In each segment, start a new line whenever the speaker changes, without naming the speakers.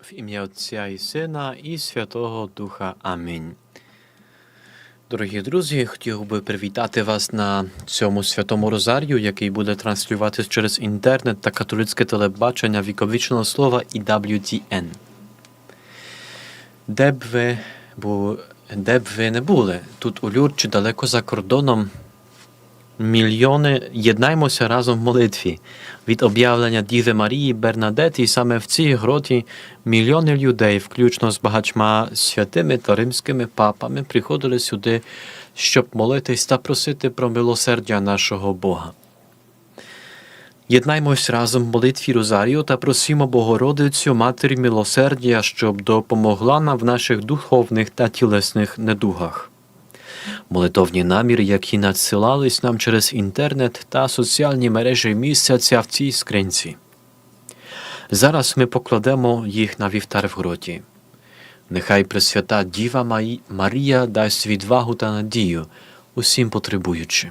В ім'я Отця і Сина і Святого Духа. Амінь. Дорогі друзі, хотів би привітати вас на цьому святому розарію, який буде транслюватись через інтернет та католицьке телебачення віковічного слова і WTN. Де б ви, бу, де б ви не були, тут у Люр чи далеко за кордоном, мільйони єднаймося разом в молитві. Від об'явлення Діви Марії Бернадети саме в цій гроті мільйони людей, включно з багатьма святими та римськими папами, приходили сюди, щоб молитись та просити про милосердя нашого Бога. Єднаймось разом в молитві Розарію та просимо Богородицю Матері милосердя, щоб допомогла нам в наших духовних та тілесних недугах. Молитовні наміри, які надсилались нам через інтернет та соціальні мережі місяця в цій скринці. Зараз ми покладемо їх на вівтар в гроті. Нехай Пресвята Діва Марія дасть відвагу та надію усім потребуючим.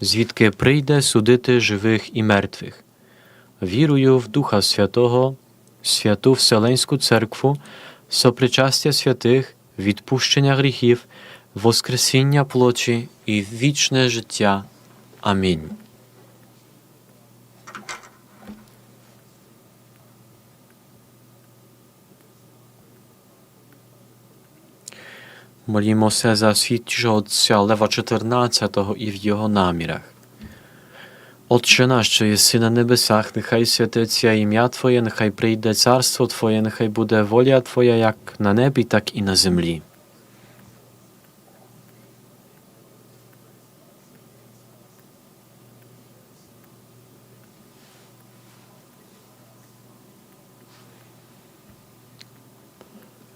звідки прийде судити живих і мертвих. Вірую в Духа Святого, святу Вселенську Церкву, сопричастя святих, відпущення гріхів, воскресіння плочі і вічне життя. Амінь. Молімося за свідчого Отця Лева 14 і в його намірах. Отче наш, що єси на небесах, нехай святиться ім'я Твоє, нехай прийде царство Твоє, нехай буде воля Твоя як на небі, так і на землі.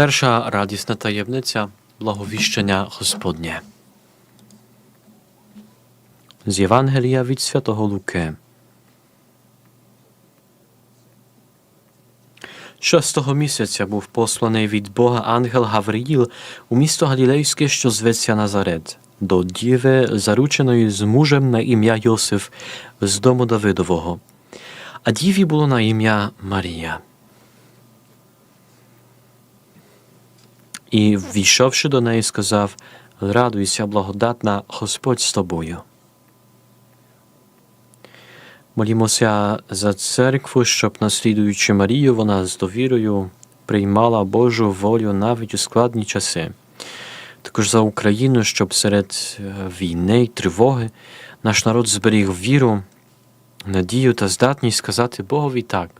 Перша радісна таємниця благовіщення Господнє. З Євангелія від Святого Луки. Шостого місяця був посланий від Бога ангел Гавриїл у місто Галілейське, що зветься Назарет, до діви, зарученої з мужем на ім'я Йосиф з дому Давидового. А діві було на ім'я Марія. І, ввійшовши до неї, сказав: Радуйся, благодатна, Господь з тобою. Молімося за церкву, щоб, наслідуючи Марію, вона з довірою приймала Божу волю навіть у складні часи. Також за Україну, щоб серед е, війни й тривоги наш народ зберіг віру, надію та здатність сказати Богові так.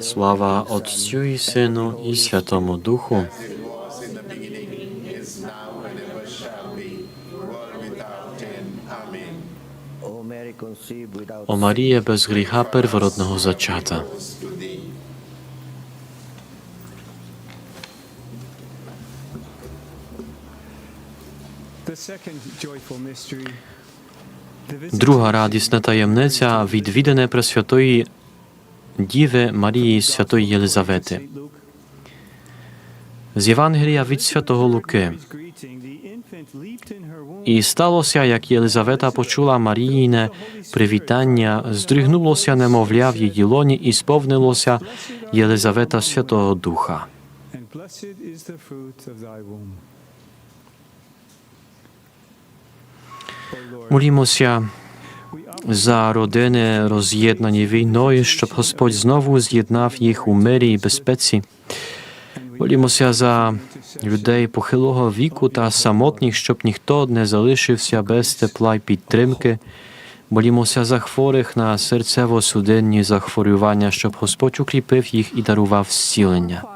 Слава Отцю і Сину і Святому Духу. О Марія без гріха первородного зачата. Друга радісна таємниця відвідане Пресвятої Діви Марії Святої Єлизавети. З Євангелія від Святого Луки. І сталося, як Єлизавета почула Маріїне привітання, здригнулося немовля в її лоні і сповнилося Єлизавета Святого Духа. Молімося за родини, роз'єднані війною, щоб Господь знову з'єднав їх у мирі і безпеці. Молімося за людей похилого віку та самотніх, щоб ніхто не залишився без тепла й підтримки. Молімося за хворих на серцево-судинні захворювання, щоб Господь укріпив їх і дарував зцілення.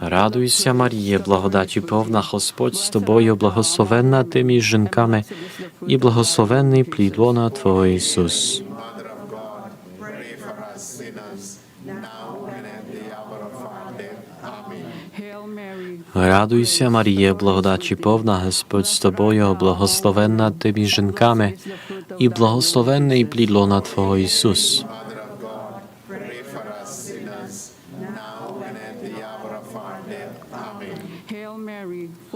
Радуйся, Марія, благодаті повна, Господь з тобою, благословенна ти між жінками і благословенний плід лона Твого Ісус. Радуйся, Марія, благодаті повна, Господь з тобою, благословенна ти між жінками і благословенний плід лона Твого Ісус.
Mother of God, pray for us sinners, now and at the hour of our death. Amen.
Hail Mary,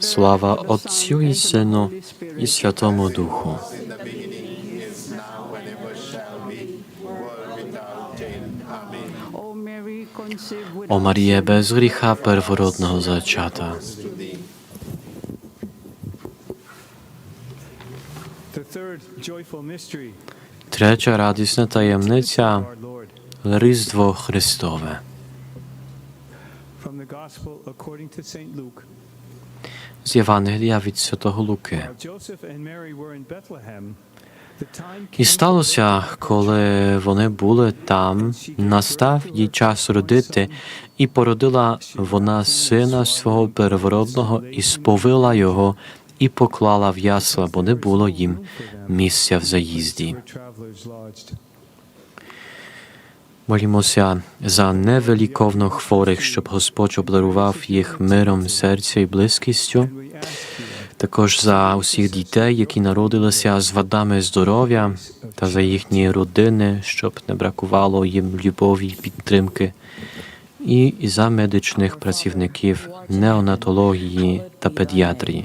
Слава Отцю і Сину і Святому Духу. О Марія, без гріха первородного зачата. Третя радісна таємниця. Різдво Христове. З Євангелія від Святого Луки. І сталося, коли вони були там, настав їй час родити, і породила вона сина свого первородного, і сповила його, і поклала в ясла, бо не було їм місця в заїзді. Молімося за невеликовно хворих, щоб Господь обдарував їх миром серця і близькістю. Також за усіх дітей, які народилися з вадами здоров'я, та за їхні родини, щоб не бракувало їм любові й підтримки, і за медичних працівників неонатології та педіатрії.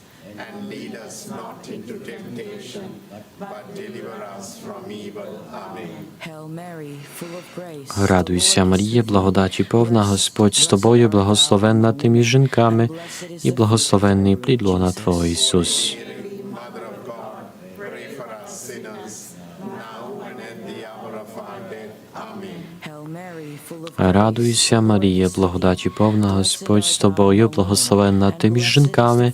And lead us not into temptation, but deliver us from evil. Amen.
Hail Mary, full of grace.
Радуйся, Марія, благодаті повна, Господь з тобою, благословенна ти між жінками, і благословенний плід лона Твого Ісус. Радуйся, Марія, благодаті повна, Господь з тобою, благословенна ти між жінками,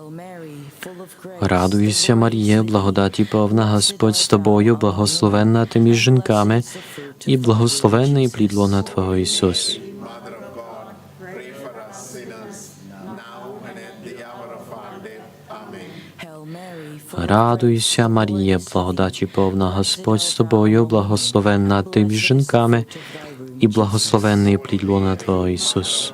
Радуйся, Марія, благодаті повна, Господь з тобою, благословенна ти між жінками, і благословенний плід лона Твого Ісус. Радуйся, Марія, благодаті повна Господь з тобою, благословенна ти між жінками, і благословенний плід лона Твого Ісус.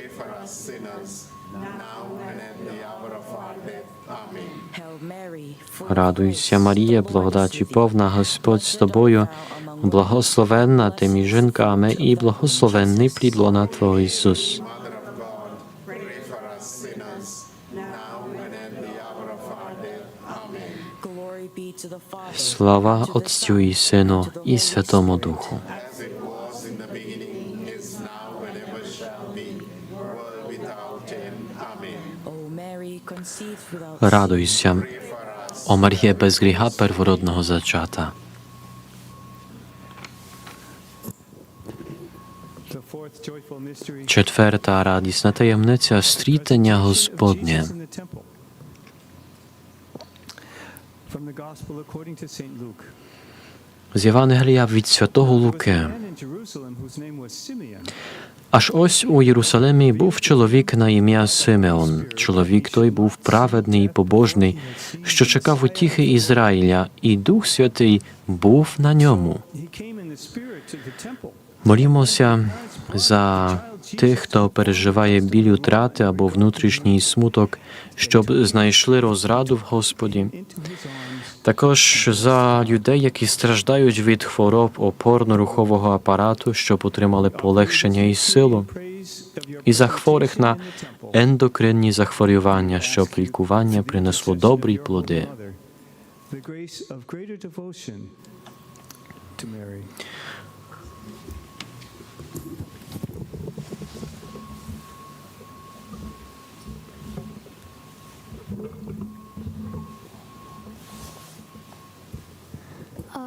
Радуйся, Марія, благодаті повна, Господь з тобою, благословенна ти між жінками, і благословенний плід лона Твого Ісус. Слава Отцю і Сину, і Святому. Духу. Радуйся,
Pray for
о Марія без гріха первородного зачата. Четверта радісна таємниця стрітення Господнє. З Євангелія від святого Луки. Аж ось у Єрусалимі був чоловік на ім'я Симеон. Чоловік той був праведний і побожний, що чекав утіхи Ізраїля, і Дух Святий був на ньому. Молімося за тих, хто переживає біль утрати або внутрішній смуток, щоб знайшли розраду в Господі. Також за людей, які страждають від хвороб опорно-рухового апарату, щоб отримали полегшення і силу, і за хворих на ендокринні захворювання, щоб лікування принесло добрі плоди.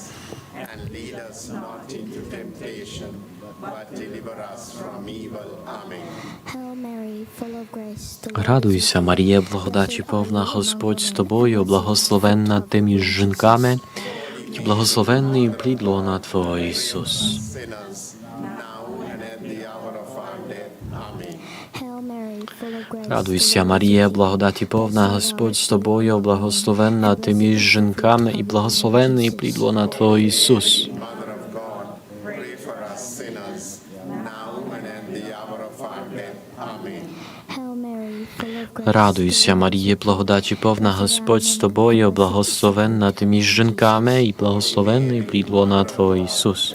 Us. And lead us not into temptation, but deliver us from evil. Amen.
Hail Mary, full of grace, the Lord is
Радуйся, Марія, благодаті повна Господь з тобою, благословенна ти між жінками, і благословенний плід лона Твого Ісус. Радуйся, Марія, благодаті повна Господь з тобою, благословенна ти між жінками, і благословенний плід лона Твого Ісус. Радуйся, Марія, благодаті повна Господь з тобою, благословенна ти між жінками, і благословенний плід лона Твого Ісус.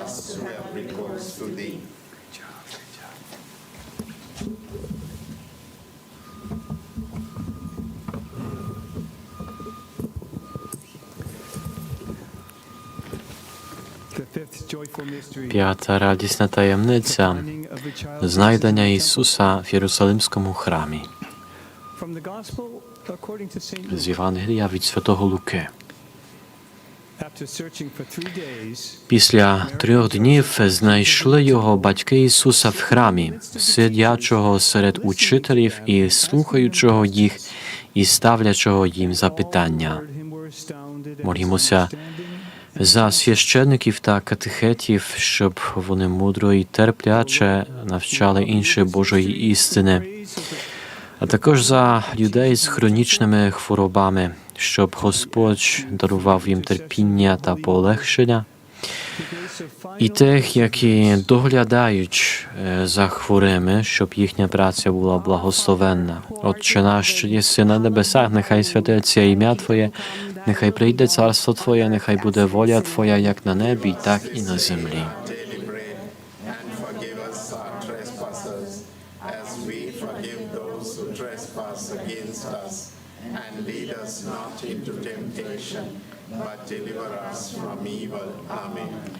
П'ята радісна таємниця знайдення Ісуса в Єрусалимському храмі. З Євангелія від Святого Луки. Після трьох днів знайшли його батьки Ісуса в храмі, сидячого серед учителів і слухаючого їх, і ставлячого їм запитання. Молімося. За священників та катехетів, щоб вони мудро і терпляче навчали інші Божої істини, а також за людей з хронічними хворобами, щоб Господь дарував їм терпіння та полегшення. І тих, які доглядають е, за хворими, щоб їхня праця була благословенна. Отче наш, що єси на небесах, нехай святиться ім'я Твоє, нехай прийде царство Твоє, нехай буде воля Твоя, як на небі, так і на землі.
daily bread, and forgive us our trespasses, as we forgive those who trespass against us. And lead us not into temptation, but deliver us from evil. Amen.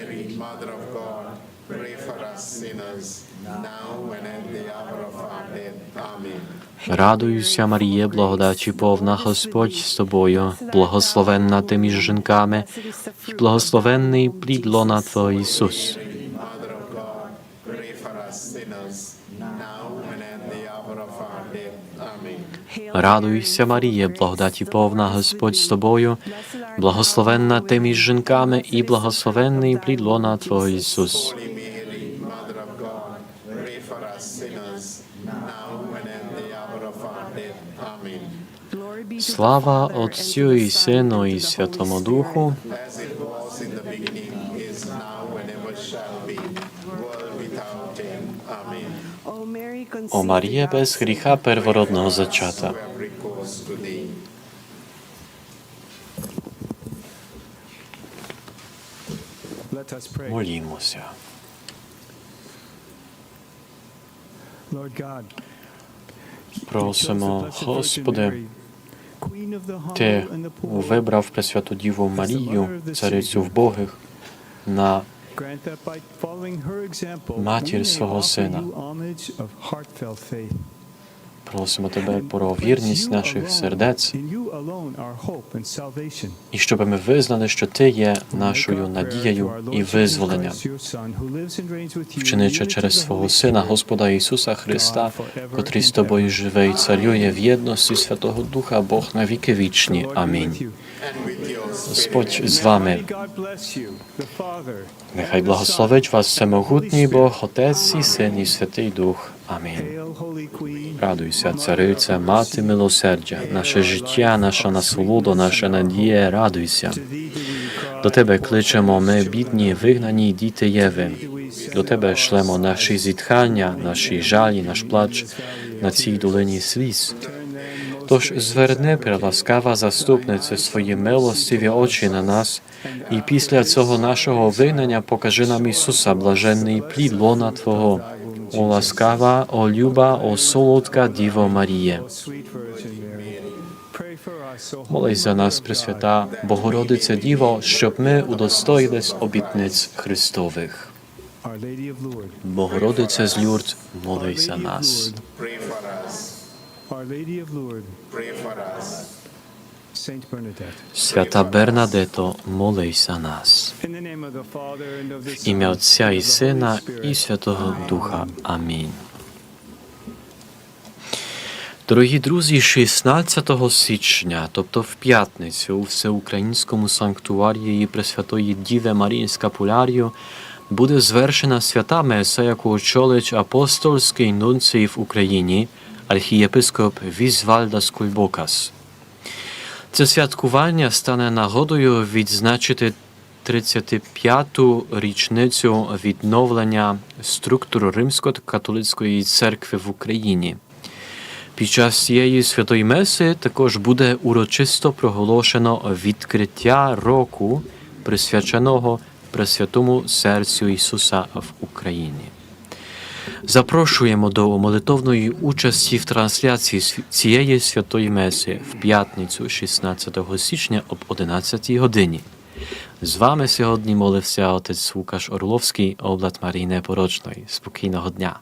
Радуюся, Маріє, благодаті повна Господь з тобою, благословенна ти між жінками, і благословенний плід лона Твого Ісус. Радуйся, Маріє, благодаті повна Господь з тобою, благословенна ти між жінками, і благословенний плід лона Твого Ісус.
Be,
world without end. Amen.
O Mary,
О Марія без гріха первородного зачата. Молімося. Просимо, Господи, Ти вибрав Пресвяту Діву Марію, царицю вбогих, на
матір свого сина.
Просимо Тебе про вірність наших сердець, і щоб ми визнали, що Ти є нашою надією і визволенням, вчиничи через свого Сина, Господа Ісуса Христа, котрий з тобою живе і царює в єдності Святого Духа, Бог на віки вічні. Амінь. Господь з вами. Нехай благословить вас всемогутній Бог, Отець і Син і Святий Дух. Амінь. Радуйся, цариця, мати милосердя, наше життя, наша насолода, наша надія, радуйся. До тебе кличемо ми, бідні, вигнані діти Єви. До тебе шлемо наші зітхання, наші жалі, наш плач на цій долині сліз. Тож зверни, преласкава заступниця, свої милостиві очі на нас, і після цього нашого вигнання покажи нам Ісуса, блаженний плід лона Твого. О ласкава, о люба, о солодка Діво Маріє. Молись за нас, Пресвята, Богородиця Діво, щоб ми удостоїлись обітниць Христових. Богородиця з Люрд, молись за нас.
Pray for us. Pray for us.
Свята Бернадето, молись за нас. В ім'я Отця і Сина і Святого Духа. Амінь. Дорогі друзі, 16 січня, тобто в п'ятницю, у всеукраїнському санктуарії Пресвятої Діви Марії Скапулярію буде звершена свята меса, яку очолить апостольський нунцій в Україні, архієпископ Візвальдас Кульбокас. Це святкування стане нагодою відзначити 35-ту річницю відновлення структур Римсько-католицької церкви в Україні. Під час цієї святої меси також буде урочисто проголошено відкриття року, присвяченого Пресвятому серцю Ісуса в Україні. Запрошуємо до молитовної участі в трансляції цієї святої меси в п'ятницю, 16 січня об 11 годині. З вами сьогодні молився отець Лукаш Орловський, облад Марії Непорочної. Спокійного дня!